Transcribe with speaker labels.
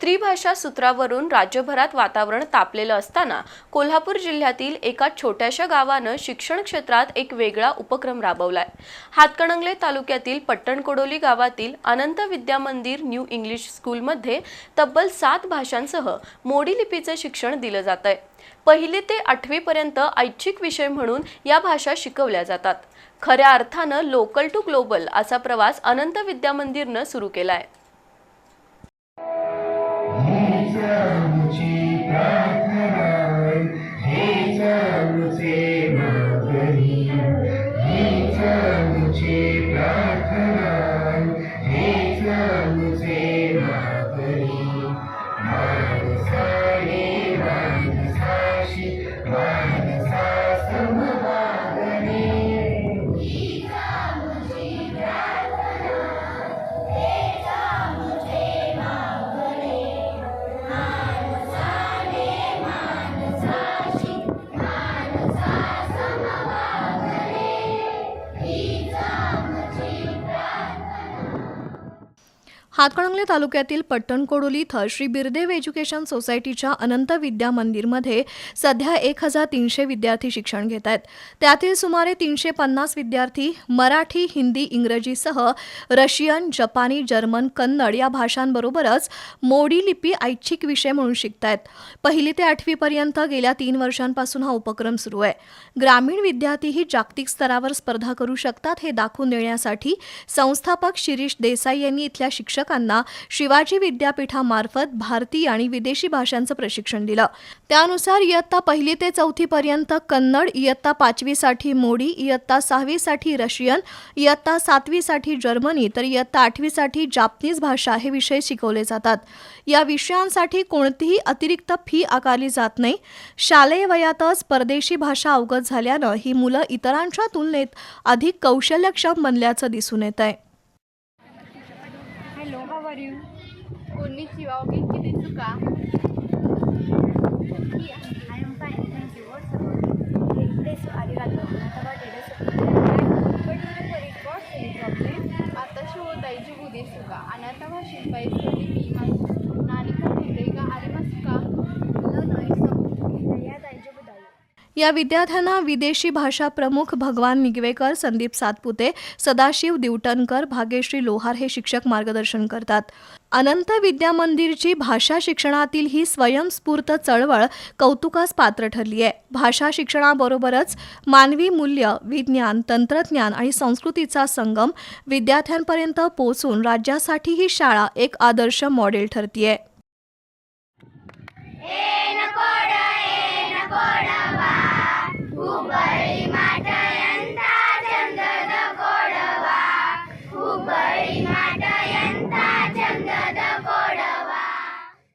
Speaker 1: त्रिभाषा सूत्रावरून राज्यभरात वातावरण तापलेलं असताना कोल्हापूर जिल्ह्यातील एका छोट्याशा गावानं शिक्षण क्षेत्रात एक वेगळा उपक्रम राबवलाय. हातकणंगले तालुक्यातील पट्टणकोडोली गावातील अनंत विद्या मंदिर न्यू इंग्लिश स्कूलमध्ये तब्बल सात भाषांसह मोडी लिपीचं शिक्षण दिलं जात आहे पहिली ते आठवीपर्यंत ऐच्छिक विषय म्हणून या भाषा शिकवल्या जातात. खऱ्या अर्थानं लोकल टू ग्लोबल असा प्रवास अनंत विद्या मंदिरनं सुरू केलाय.
Speaker 2: आहे Jose.
Speaker 3: हातकणंगले तालुक्यातील पट्टणकोडोली इथं श्री बिरदेव एज्युकेशन सोसायटीच्या अनंत विद्या मंदिरमध्ये सध्या एक हजार तीनशे विद्यार्थी शिक्षण घेत आहेत. त्यातील सुमारे तीनशे पन्नास विद्यार्थी मराठी हिंदी इंग्रजीसह रशियन जपानी जर्मन कन्नड या भाषांबरोबरच मोडी लिपी ऐच्छिक विषय म्हणून शिकतायत. पहिली ते आठवीपर्यंत गेल्या तीन वर्षांपासून हा उपक्रम सुरू आहे. ग्रामीण विद्यार्थीही जागतिक स्तरावर स्पर्धा करू शकतात हे दाखवून देण्यासाठी संस्थापक शिरीष देसाई यांनी इथल्या शिक्षक शिक्षकांना शिवाजी विद्यापीठामार्फत भारतीय आणि विदेशी भाषांचं प्रशिक्षण दिलं. त्यानुसार इयत्ता पहिली ते चौथीपर्यंत कन्नड इयत्ता पाचवीसाठी मोडी इयत्ता सहावीसाठी रशियन इयत्ता सातवीसाठी जर्मनी तर इयत्ता आठवीसाठी जापनीज भाषा हे विषय शिकवले जातात. या विषयांसाठी कोणतीही अतिरिक्त फी आकारली जात नाही. शालेय वयातच परदेशी भाषा अवगत झाल्यानं ही मुलं इतरांच्या तुलनेत अधिक कौशल्यक्षम बनल्याचं दिसून येत आहे
Speaker 4: Hello, how are you? Konnichiwa, o genki desu ka?
Speaker 5: I am fine, thank you. What's about it? Desu, arigato. What about it? Desu.
Speaker 4: But for it, what's any problem? 私
Speaker 3: या विद्यार्थ्यांना विदेशी भाषा प्रमुख भगवान निगवेकर संदीप सातपुते सदाशिव दिवटनकर भाग्यश्री लोहार हे शिक्षक मार्गदर्शन करतात. अनंत विद्या मंदिरची भाषा शिक्षणातील ही स्वयंस्फूर्त चळवळ कौतुकास पात्र ठरली आहे. भाषा शिक्षणाबरोबरच मानवी मूल्य विज्ञान तंत्रज्ञान आणि संस्कृतीचा संगम विद्यार्थ्यांपर्यंत पोहोचून राज्यासाठी ही शाळा एक आदर्श मॉडेल ठरतीये.